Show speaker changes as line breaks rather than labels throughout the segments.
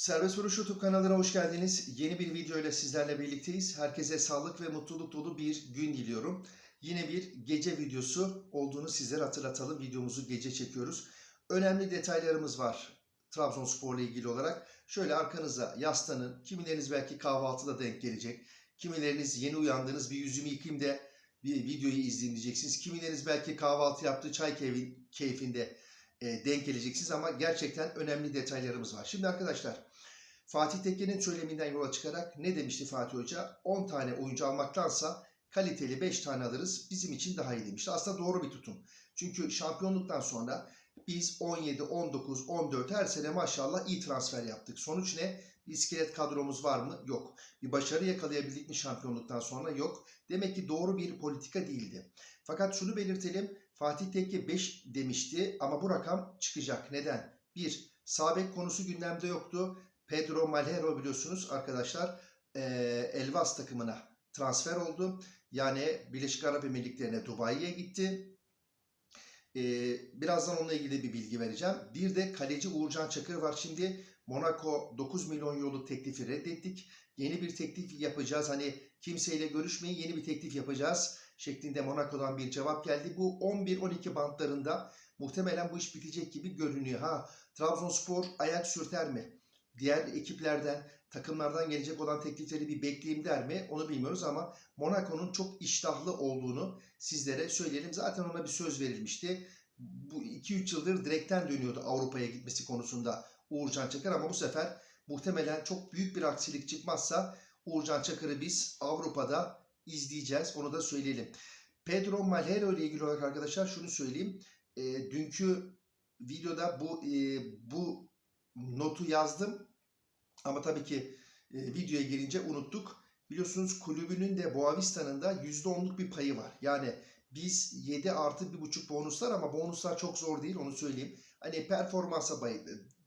Serbest Vuruş YouTube kanalına hoş geldiniz. Yeni bir video ile sizlerle birlikteyiz. Herkese sağlık ve mutluluk dolu bir gün diliyorum. Yine bir gece videosu olduğunu sizlere hatırlatalım. Videomuzu gece çekiyoruz. Önemli detaylarımız var Trabzonspor'la ilgili olarak. Şöyle arkanıza yaslanın. Kimileriniz belki kahvaltıda denk gelecek. Kimileriniz yeni uyandınız bir yüzümü yıkayayım da bir videoyu izleyeyim diyeceksiniz. Kimileriniz belki kahvaltı yaptığı çay keyfi- keyfinde e, denk geleceksiniz ama gerçekten önemli detaylarımız var. Şimdi arkadaşlar Fatih Tekke'nin söyleminden yola çıkarak ne demişti Fatih Hoca? 10 tane oyuncu almaktansa kaliteli 5 tane alırız bizim için daha iyi demişti. Aslında doğru bir tutum. Çünkü şampiyonluktan sonra biz 17, 19, 14 her sene maşallah iyi transfer yaptık. Sonuç ne? Bir iskelet kadromuz var mı? Yok. Bir başarı yakalayabildik mi şampiyonluktan sonra? Yok. Demek ki doğru bir politika değildi. Fakat şunu belirtelim. Fatih Tekke 5 demişti ama bu rakam çıkacak. Neden? 1. Sabek konusu gündemde yoktu. Pedro Malhero biliyorsunuz arkadaşlar eee, Elvas takımına transfer oldu. Yani Birleşik Arap Emirlikleri'ne Dubai'ye gitti. Eee, birazdan onunla ilgili bir bilgi vereceğim. Bir de kaleci Uğurcan Çakır var. Şimdi Monaco 9 milyon euroluk teklifi reddettik. Yeni bir teklif yapacağız. Hani kimseyle görüşmeyin yeni bir teklif yapacağız şeklinde Monaco'dan bir cevap geldi. Bu 11-12 bantlarında muhtemelen bu iş bitecek gibi görünüyor. Ha Trabzonspor ayak sürter mi? Diğer ekiplerden, takımlardan gelecek olan teklifleri bir bekleyeyim der mi? Onu bilmiyoruz ama Monaco'nun çok iştahlı olduğunu sizlere söyleyelim. Zaten ona bir söz verilmişti. Bu 2-3 yıldır direkten dönüyordu Avrupa'ya gitmesi konusunda Uğurcan Çakır ama bu sefer muhtemelen çok büyük bir aksilik çıkmazsa Uğurcan Çakır'ı biz Avrupa'da izleyeceğiz. Onu da söyleyelim. Pedro Malhero ile ilgili olarak arkadaşlar şunu söyleyeyim. E, dünkü videoda bu e, bu notu yazdım. Ama tabii ki e, videoya gelince unuttuk. Biliyorsunuz kulübünün de Boavista'nın da %10'luk bir payı var. Yani biz 7 artı 1,5 bonuslar ama bonuslar çok zor değil onu söyleyeyim. Hani performansa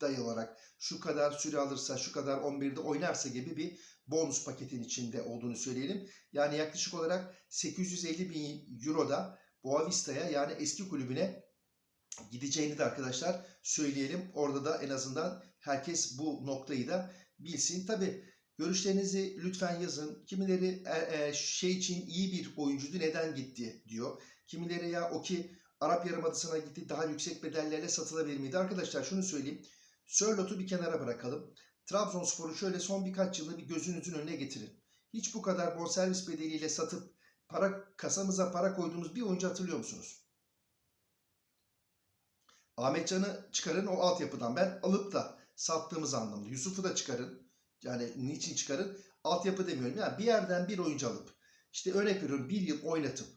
dayalı olarak şu kadar süre alırsa, şu kadar 11'de oynarsa gibi bir bonus paketin içinde olduğunu söyleyelim. Yani yaklaşık olarak 850 bin euro da Boavista'ya yani eski kulübüne gideceğini de arkadaşlar söyleyelim. Orada da en azından herkes bu noktayı da bilsin. Tabi görüşlerinizi lütfen yazın. Kimileri e, e, şey için iyi bir oyuncuydu neden gitti diyor. Kimileri ya o ki Arap Yarımadası'na gitti daha yüksek bedellerle satılabilir miydi? Arkadaşlar şunu söyleyeyim. Sörlot'u bir kenara bırakalım. Trabzonspor'u şöyle son birkaç yılı bir gözünüzün önüne getirin. Hiç bu kadar bonservis bedeliyle satıp para kasamıza para koyduğumuz bir oyuncu hatırlıyor musunuz? Ahmetcan'ı çıkarın o altyapıdan. Ben alıp da sattığımız anlamda. Yusuf'u da çıkarın. Yani niçin çıkarın? Altyapı demiyorum. Yani bir yerden bir oyuncu alıp işte örnek veriyorum bir yıl oynatıp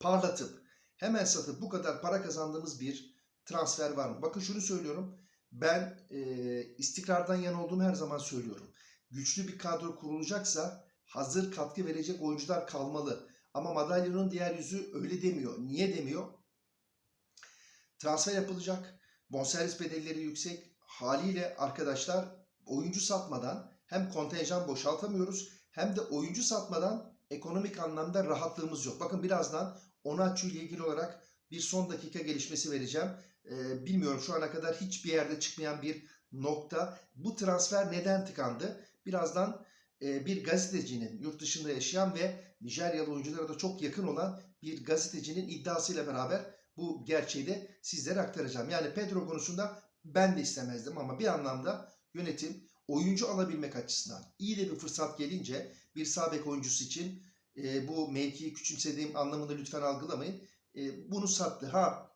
parlatıp hemen satıp bu kadar para kazandığımız bir transfer var mı? Bakın şunu söylüyorum. Ben e, istikrardan yana olduğumu her zaman söylüyorum. Güçlü bir kadro kurulacaksa hazır katkı verecek oyuncular kalmalı. Ama madalyonun diğer yüzü öyle demiyor. Niye demiyor? Transfer yapılacak. Bonservis bedelleri yüksek. Haliyle arkadaşlar oyuncu satmadan hem kontenjan boşaltamıyoruz hem de oyuncu satmadan ekonomik anlamda rahatlığımız yok. Bakın birazdan Onaçu ile ilgili olarak bir son dakika gelişmesi vereceğim. Ee, bilmiyorum şu ana kadar hiçbir yerde çıkmayan bir nokta. Bu transfer neden tıkandı? Birazdan e, bir gazetecinin yurt dışında yaşayan ve Nijeryalı oyunculara da çok yakın olan bir gazetecinin iddiasıyla beraber bu gerçeği de sizlere aktaracağım. Yani Pedro konusunda ben de istemezdim ama bir anlamda yönetim oyuncu alabilmek açısından iyi de bir fırsat gelince bir sağ oyuncusu için e, bu mevkiyi küçümsediğim anlamında lütfen algılamayın. E, bunu sattı. Ha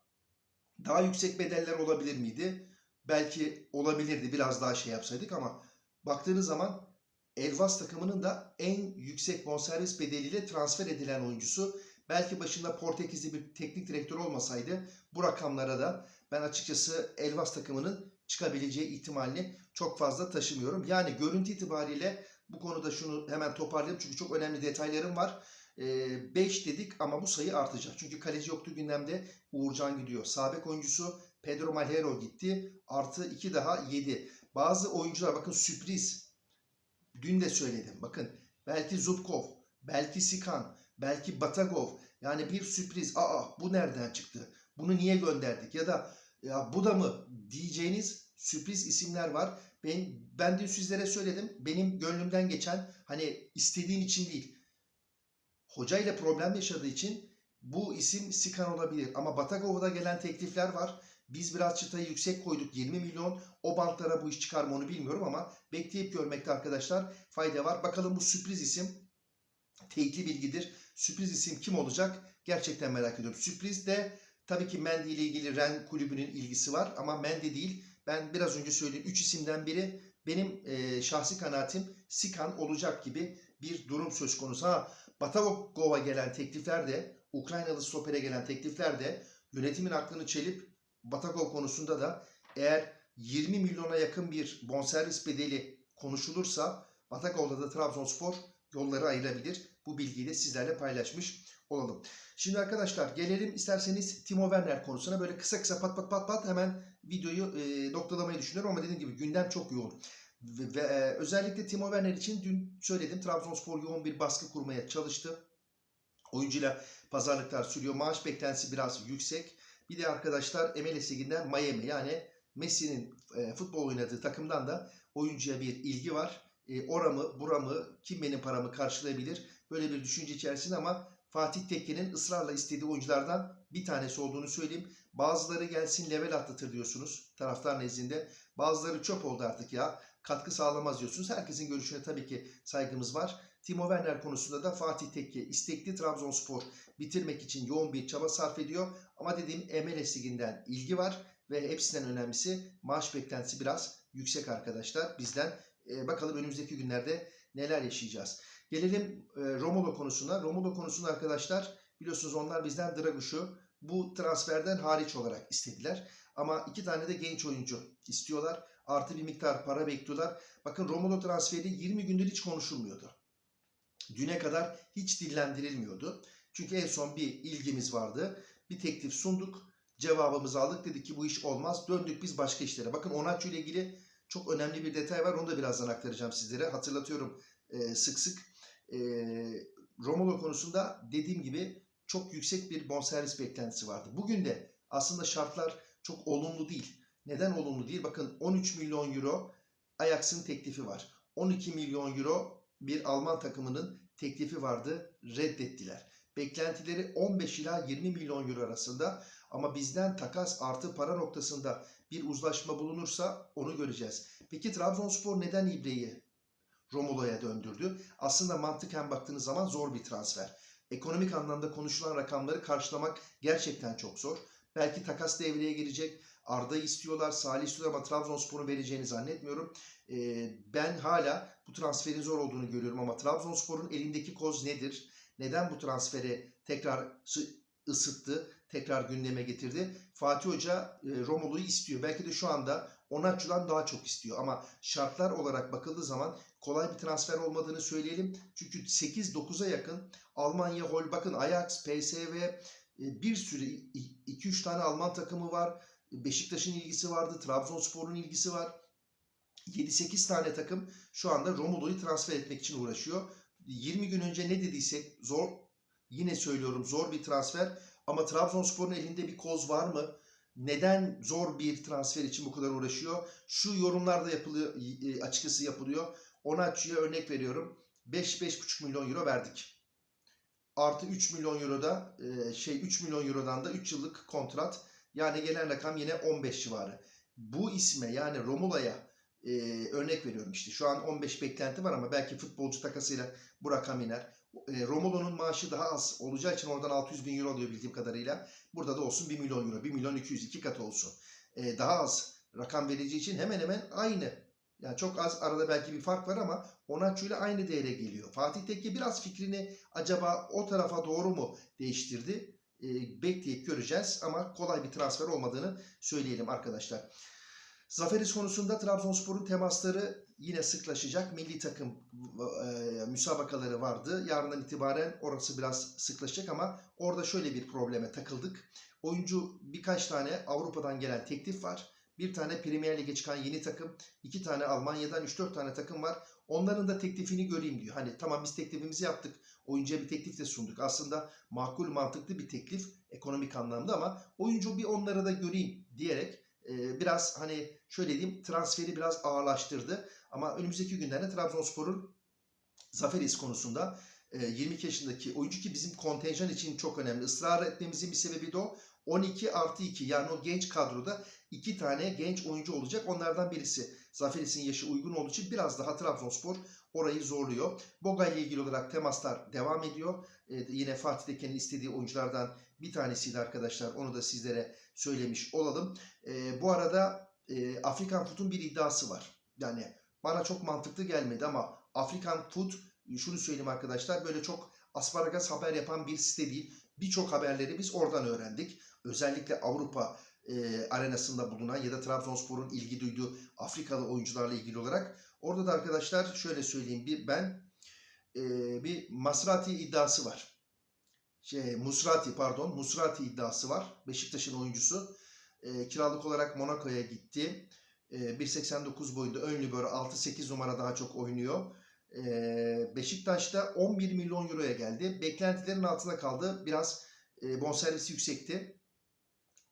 daha yüksek bedeller olabilir miydi? Belki olabilirdi biraz daha şey yapsaydık ama baktığınız zaman Elvas takımının da en yüksek bonservis bedeliyle transfer edilen oyuncusu. Belki başında Portekizli bir teknik direktör olmasaydı bu rakamlara da ben açıkçası Elvas takımının çıkabileceği ihtimalini çok fazla taşımıyorum. Yani görüntü itibariyle bu konuda şunu hemen toparlayayım çünkü çok önemli detaylarım var. 5 dedik ama bu sayı artacak. Çünkü kaleci yoktu gündemde Uğurcan gidiyor. Sabek oyuncusu Pedro Malhero gitti. Artı 2 daha 7. Bazı oyuncular bakın sürpriz. Dün de söyledim. Bakın belki Zubkov, belki Sikan, belki Batagov. Yani bir sürpriz. Aa bu nereden çıktı? Bunu niye gönderdik? Ya da ya bu da mı diyeceğiniz sürpriz isimler var. Ben, ben de sizlere söyledim. Benim gönlümden geçen hani istediğim için değil. Hoca ile problem yaşadığı için bu isim Sikan olabilir. Ama Batagova'da gelen teklifler var. Biz biraz çıtayı yüksek koyduk 20 milyon. O bantlara bu iş çıkar mı onu bilmiyorum ama bekleyip görmekte arkadaşlar fayda var. Bakalım bu sürpriz isim teyitli bilgidir. Sürpriz isim kim olacak? Gerçekten merak ediyorum. Sürpriz de tabii ki Mendy ile ilgili Ren kulübünün ilgisi var ama Mendy değil. Ben biraz önce söylediğim 3 isimden biri benim e, şahsi kanaatim Sikan olacak gibi bir durum söz konusu. Ha Batagova gelen teklifler de Ukraynalı stopere gelen teklifler de yönetimin aklını çelip Batagov konusunda da eğer 20 milyona yakın bir bonservis bedeli konuşulursa Batagov'da da Trabzonspor yolları ayırabilir. Bu bilgiyi de sizlerle paylaşmış olalım. Şimdi arkadaşlar gelelim isterseniz Timo Werner konusuna böyle kısa kısa pat pat pat pat hemen videoyu e, noktalamayı düşünüyorum ama dediğim gibi gündem çok yoğun. Ve, ve e, özellikle Timo Werner için dün söyledim Trabzonspor yoğun bir baskı kurmaya çalıştı. Oyuncuyla pazarlıklar sürüyor. Maaş beklentisi biraz yüksek. Bir de arkadaşlar MLS Ligi'nden Miami yani Messi'nin e, futbol oynadığı takımdan da oyuncuya bir ilgi var. E, oramı, buramı, kim benim paramı karşılayabilir? Böyle bir düşünce içerisinde ama Fatih Tekke'nin ısrarla istediği oyunculardan bir tanesi olduğunu söyleyeyim. Bazıları gelsin level atlatır diyorsunuz taraftar nezdinde. Bazıları çöp oldu artık ya. Katkı sağlamaz diyorsunuz. Herkesin görüşüne tabii ki saygımız var. Timo Werner konusunda da Fatih Tekke istekli Trabzonspor bitirmek için yoğun bir çaba sarf ediyor. Ama dediğim MLS Ligi'nden ilgi var ve hepsinden önemlisi maaş beklentisi biraz yüksek arkadaşlar bizden. Ee, bakalım önümüzdeki günlerde neler yaşayacağız. Gelelim e, Romulo konusuna. Romulo konusunda arkadaşlar biliyorsunuz onlar bizden Draguş'u bu transferden hariç olarak istediler. Ama iki tane de genç oyuncu istiyorlar. Artı bir miktar para bekliyorlar. Bakın Romulo transferi 20 gündür hiç konuşulmuyordu. Düne kadar hiç dillendirilmiyordu. Çünkü en son bir ilgimiz vardı. Bir teklif sunduk. Cevabımızı aldık. Dedik ki bu iş olmaz. Döndük biz başka işlere. Bakın Onaçu ile ilgili çok önemli bir detay var. Onu da birazdan aktaracağım sizlere. Hatırlatıyorum e, sık sık. E, Romulo konusunda dediğim gibi çok yüksek bir bonservis beklentisi vardı. Bugün de aslında şartlar çok olumlu değil. Neden olumlu değil? Bakın 13 milyon euro Ajax'ın teklifi var. 12 milyon euro bir Alman takımının teklifi vardı. Reddettiler. Beklentileri 15 ila 20 milyon euro arasında ama bizden takas artı para noktasında bir uzlaşma bulunursa onu göreceğiz. Peki Trabzonspor neden İbre'yi Romulo'ya döndürdü? Aslında mantıken baktığınız zaman zor bir transfer. Ekonomik anlamda konuşulan rakamları karşılamak gerçekten çok zor. Belki takas devreye girecek. Arda'yı istiyorlar, Salih istiyorlar ama Trabzonspor'un vereceğini zannetmiyorum. Ee, ben hala bu transferin zor olduğunu görüyorum ama Trabzonspor'un elindeki koz nedir? Neden bu transferi tekrar ısıttı, tekrar gündeme getirdi? Fatih Hoca e, Romulu'yu istiyor. Belki de şu anda Onatçı'dan daha çok istiyor ama şartlar olarak bakıldığı zaman kolay bir transfer olmadığını söyleyelim. Çünkü 8-9'a yakın Almanya, Hol, bakın Ajax, PSV e, bir sürü 2-3 tane Alman takımı var. Beşiktaş'ın ilgisi vardı, Trabzonspor'un ilgisi var. 7-8 tane takım şu anda Romulu'yu transfer etmek için uğraşıyor. 20 gün önce ne dediysek zor, yine söylüyorum zor bir transfer. Ama Trabzonspor'un elinde bir koz var mı? Neden zor bir transfer için bu kadar uğraşıyor? Şu yorumlarda yapılıyor, açıkçası yapılıyor. Onatçı'ya örnek veriyorum. 5-5,5 milyon euro verdik. Artı 3 milyon euro da şey 3 milyon eurodan da 3 yıllık kontrat. Yani gelen rakam yine 15 civarı. Bu isme yani Romula'ya e, örnek veriyorum işte. Şu an 15 beklenti var ama belki futbolcu takasıyla bu rakam iner. E, Romulo'nun maaşı daha az olacağı için oradan 600 bin euro alıyor bildiğim kadarıyla. Burada da olsun 1 milyon euro, 1 milyon 200, iki katı olsun. E, daha az rakam vereceği için hemen hemen aynı. Yani çok az arada belki bir fark var ama Onaçu ile aynı değere geliyor. Fatih Tekke biraz fikrini acaba o tarafa doğru mu değiştirdi? E, bekleyip göreceğiz ama kolay bir transfer olmadığını söyleyelim arkadaşlar. Zaferis konusunda Trabzonspor'un temasları yine sıklaşacak. Milli takım e, müsabakaları vardı. Yarından itibaren orası biraz sıklaşacak ama orada şöyle bir probleme takıldık. Oyuncu birkaç tane Avrupa'dan gelen teklif var. Bir tane Premier Lig'e çıkan yeni takım, iki tane Almanya'dan 3-4 tane takım var. Onların da teklifini göreyim diyor. Hani tamam biz teklifimizi yaptık. Oyuncuya bir teklif de sunduk. Aslında makul mantıklı bir teklif ekonomik anlamda ama oyuncu bir onları da göreyim diyerek e, biraz hani şöyle diyeyim transferi biraz ağırlaştırdı. Ama önümüzdeki günlerde Trabzonspor'un Zaferis konusunda e, 22 yaşındaki oyuncu ki bizim kontenjan için çok önemli. Israr etmemizin bir sebebi de o. 12 artı 2 yani o genç kadroda iki tane genç oyuncu olacak. Onlardan birisi Zaferis'in yaşı uygun olduğu için biraz daha Trabzonspor orayı zorluyor. Boga ile ilgili olarak temaslar devam ediyor. E, yine Fatih Teke'nin istediği oyunculardan bir tanesiydi arkadaşlar. Onu da sizlere söylemiş olalım. E, bu arada e, Afrikan Foot'un bir iddiası var. Yani bana çok mantıklı gelmedi ama Afrikan Foot şunu söyleyeyim arkadaşlar böyle çok asparagas haber yapan bir site değil. Birçok haberleri biz oradan öğrendik. Özellikle Avrupa e, arenasında bulunan ya da Trabzonspor'un ilgi duyduğu Afrikalı oyuncularla ilgili olarak. Orada da arkadaşlar şöyle söyleyeyim bir ben e, bir Masrati iddiası var. Şey, Musrati pardon Musrati iddiası var. Beşiktaş'ın oyuncusu. E, kiralık olarak Monaco'ya gitti. E, 1.89 boyunda ön libero 6-8 numara daha çok oynuyor. E, Beşiktaş'ta 11 milyon euroya geldi. Beklentilerin altında kaldı. Biraz e, bonservisi yüksekti.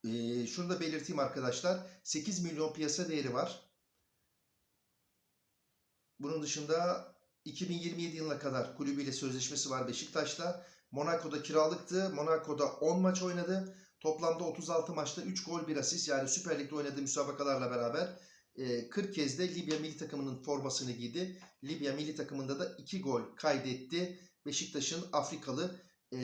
E, şunu da belirteyim arkadaşlar. 8 milyon piyasa değeri var. Bunun dışında 2027 yılına kadar kulübüyle sözleşmesi var Beşiktaş'ta. Monaco'da kiralıktı. Monaco'da 10 maç oynadı. Toplamda 36 maçta 3 gol 1 asist yani Süper Lig'de oynadığı müsabakalarla beraber 40 kez de Libya milli takımının formasını giydi. Libya milli takımında da 2 gol kaydetti. Beşiktaş'ın Afrikalı e,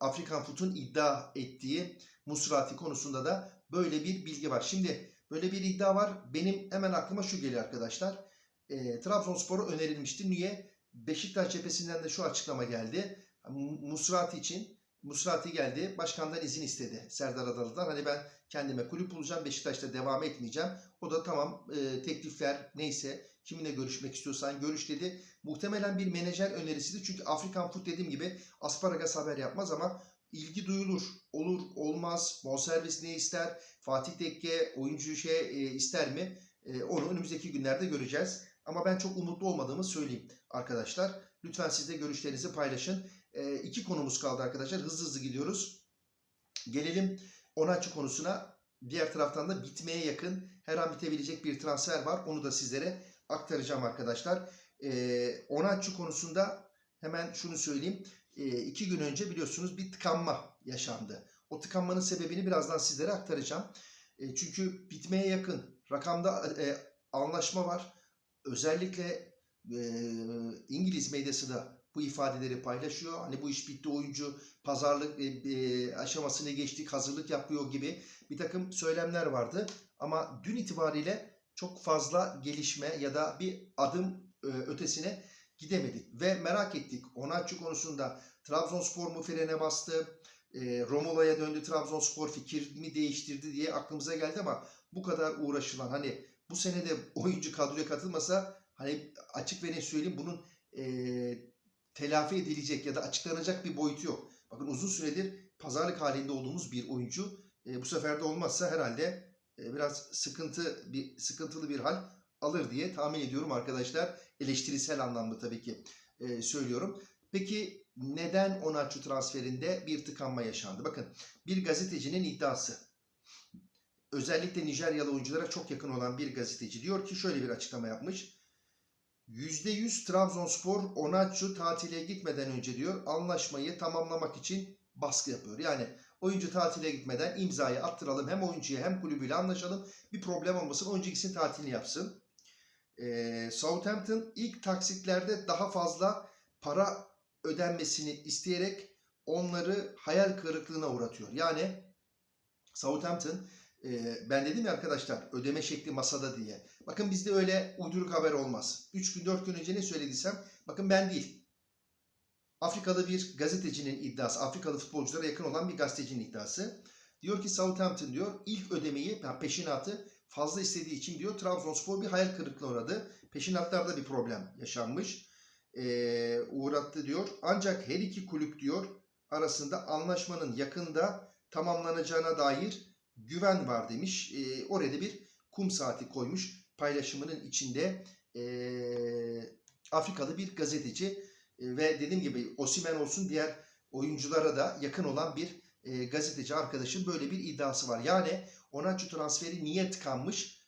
Afrikan Foot'un iddia ettiği Musrati konusunda da böyle bir bilgi var. Şimdi böyle bir iddia var. Benim hemen aklıma şu geliyor arkadaşlar. E, Trabzonspor'a önerilmişti. Niye? Beşiktaş cephesinden de şu açıklama geldi. Musrati için Musrati geldi. Başkandan izin istedi Serdar Adalı'dan. Hani ben kendime kulüp bulacağım. Beşiktaş'ta devam etmeyeceğim. O da tamam e, teklifler neyse kiminle görüşmek istiyorsan görüş dedi. Muhtemelen bir menajer önerisiydi. Çünkü Afrikan Foot dediğim gibi asparagas haber yapmaz ama ilgi duyulur. Olur olmaz. Bonservis ne ister? Fatih Tekke oyuncu şey e, ister mi? E, onu önümüzdeki günlerde göreceğiz. Ama ben çok umutlu olmadığımı söyleyeyim arkadaşlar. Lütfen siz de görüşlerinizi paylaşın. E, iki konumuz kaldı arkadaşlar. Hızlı hızlı gidiyoruz. Gelelim Onaçı konusuna. Diğer taraftan da bitmeye yakın her an bitebilecek bir transfer var. Onu da sizlere aktaracağım arkadaşlar. E, Onaçı konusunda hemen şunu söyleyeyim. E, iki gün önce biliyorsunuz bir tıkanma yaşandı. O tıkanmanın sebebini birazdan sizlere aktaracağım. E, çünkü bitmeye yakın rakamda e, anlaşma var. Özellikle e, İngiliz medyası da bu ifadeleri paylaşıyor. Hani bu iş bitti oyuncu pazarlık e, e, aşamasını geçtik hazırlık yapıyor gibi bir takım söylemler vardı. Ama dün itibariyle çok fazla gelişme ya da bir adım e, ötesine gidemedik. Ve merak ettik Onatçı konusunda Trabzonspor mu frene bastı? E, Romula'ya döndü Trabzonspor fikir mi değiştirdi diye aklımıza geldi ama bu kadar uğraşılan hani bu sene de oyuncu kadroya katılmasa hani açık ve net söyleyeyim bunun e, telafi edilecek ya da açıklanacak bir boyutu yok. Bakın uzun süredir pazarlık halinde olduğumuz bir oyuncu e, bu sefer de olmazsa herhalde e, biraz sıkıntı bir sıkıntılı bir hal alır diye tahmin ediyorum arkadaşlar. Eleştirisel anlamda tabii ki e, söylüyorum. Peki neden Onaçu transferinde bir tıkanma yaşandı? Bakın bir gazetecinin iddiası. Özellikle Nijeryalı oyunculara çok yakın olan bir gazeteci diyor ki şöyle bir açıklama yapmış. %100 Trabzonspor Onaçu tatile gitmeden önce diyor anlaşmayı tamamlamak için baskı yapıyor. Yani oyuncu tatile gitmeden imzayı attıralım hem oyuncuya hem kulübüyle anlaşalım. Bir problem olmasın oyuncu gitsin tatilini yapsın. Ee, Southampton ilk taksitlerde daha fazla para ödenmesini isteyerek onları hayal kırıklığına uğratıyor. Yani Southampton ben dedim ya arkadaşlar ödeme şekli masada diye. Bakın bizde öyle uyduruk haber olmaz. 3 gün 4 gün önce ne söylediysem bakın ben değil. Afrikalı bir gazetecinin iddiası, Afrikalı futbolculara yakın olan bir gazetecinin iddiası. Diyor ki Southampton diyor ilk ödemeyi peşinatı fazla istediği için diyor Trabzonspor bir hayal kırıklığına uğradı. Peşinatlarda bir problem yaşanmış. Ee, uğrattı diyor. Ancak her iki kulüp diyor arasında anlaşmanın yakında tamamlanacağına dair güven var demiş. E, oraya da bir kum saati koymuş paylaşımının içinde e, Afrikalı bir gazeteci e, ve dediğim gibi Osimen olsun diğer oyunculara da yakın olan bir e, gazeteci arkadaşın böyle bir iddiası var. Yani Onaçu transferi niye tıkanmış?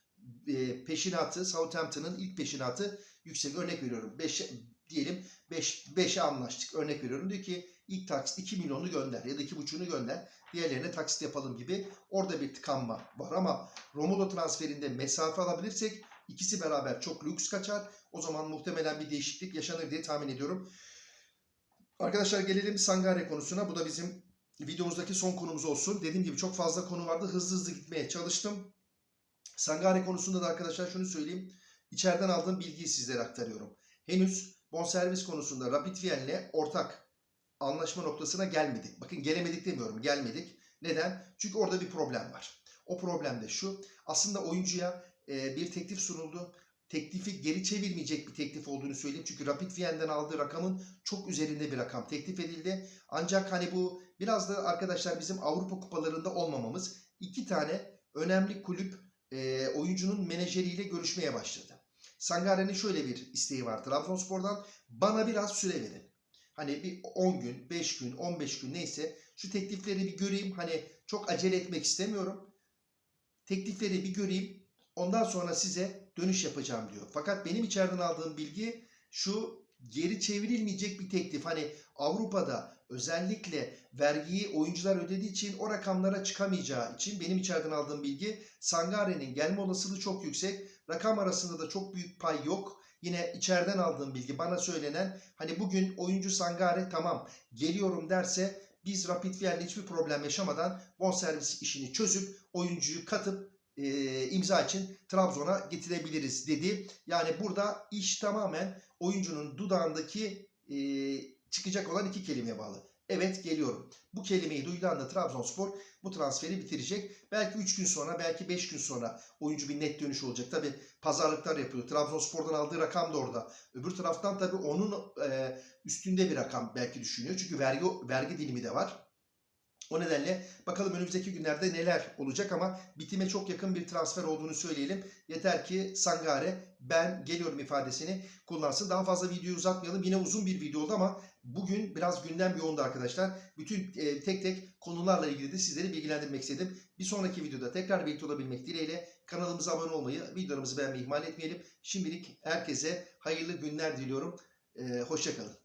E, peşinatı, Southampton'ın ilk peşinatı yüksek. Örnek veriyorum. 5 diyelim 5 5'e anlaştık. Örnek veriyorum. Diyor ki ilk taksit 2 milyonu gönder ya da 2,5'unu gönder. Diğerlerine taksit yapalım gibi. Orada bir tıkanma var ama Romulo transferinde mesafe alabilirsek ikisi beraber çok lüks kaçar. O zaman muhtemelen bir değişiklik yaşanır diye tahmin ediyorum. Arkadaşlar gelelim Sangare konusuna. Bu da bizim videomuzdaki son konumuz olsun. Dediğim gibi çok fazla konu vardı. Hızlı hızlı gitmeye çalıştım. Sangare konusunda da arkadaşlar şunu söyleyeyim. İçeriden aldığım bilgiyi sizlere aktarıyorum. Henüz bonservis konusunda Rapid Vien'le ortak anlaşma noktasına gelmedik. Bakın gelemedik demiyorum, gelmedik. Neden? Çünkü orada bir problem var. O problem de şu. Aslında oyuncuya e, bir teklif sunuldu. Teklifi geri çevirmeyecek bir teklif olduğunu söyleyeyim. Çünkü Rapid Vien'den aldığı rakamın çok üzerinde bir rakam teklif edildi. Ancak hani bu biraz da arkadaşlar bizim Avrupa kupalarında olmamamız. iki tane önemli kulüp e, oyuncunun menajeriyle görüşmeye başladı. Sangare'nin şöyle bir isteği var Trabzonspor'dan. Bana biraz süre verin. Hani bir 10 gün, 5 gün, 15 gün neyse şu teklifleri bir göreyim. Hani çok acele etmek istemiyorum. Teklifleri bir göreyim. Ondan sonra size dönüş yapacağım diyor. Fakat benim içeriden aldığım bilgi şu geri çevrilmeyecek bir teklif. Hani Avrupa'da özellikle vergiyi oyuncular ödediği için o rakamlara çıkamayacağı için benim içeriden aldığım bilgi Sangare'nin gelme olasılığı çok yüksek. Rakam arasında da çok büyük pay yok. Yine içeriden aldığım bilgi bana söylenen hani bugün oyuncu Sangare tamam geliyorum derse biz Rapid Vien'le hiçbir problem yaşamadan bonservis işini çözüp oyuncuyu katıp e, imza için Trabzon'a getirebiliriz dedi. Yani burada iş tamamen oyuncunun dudağındaki e, çıkacak olan iki kelimeye bağlı. Evet geliyorum. Bu kelimeyi duyduğu anda Trabzonspor bu transferi bitirecek. Belki 3 gün sonra, belki 5 gün sonra oyuncu bir net dönüş olacak. Tabi pazarlıklar yapıyor. Trabzonspor'dan aldığı rakam da orada. Öbür taraftan tabi onun e, üstünde bir rakam belki düşünüyor. Çünkü vergi vergi dilimi de var. O nedenle bakalım önümüzdeki günlerde neler olacak ama bitime çok yakın bir transfer olduğunu söyleyelim. Yeter ki Sangare ben geliyorum ifadesini kullansın. Daha fazla videoyu uzatmayalım. Yine uzun bir video oldu ama bugün biraz gündem yoğundu arkadaşlar. Bütün e, tek tek konularla ilgili de sizleri bilgilendirmek istedim. Bir sonraki videoda tekrar birlikte olabilmek dileğiyle kanalımıza abone olmayı, videolarımızı beğenmeyi ihmal etmeyelim. Şimdilik herkese hayırlı günler diliyorum. E, Hoşçakalın.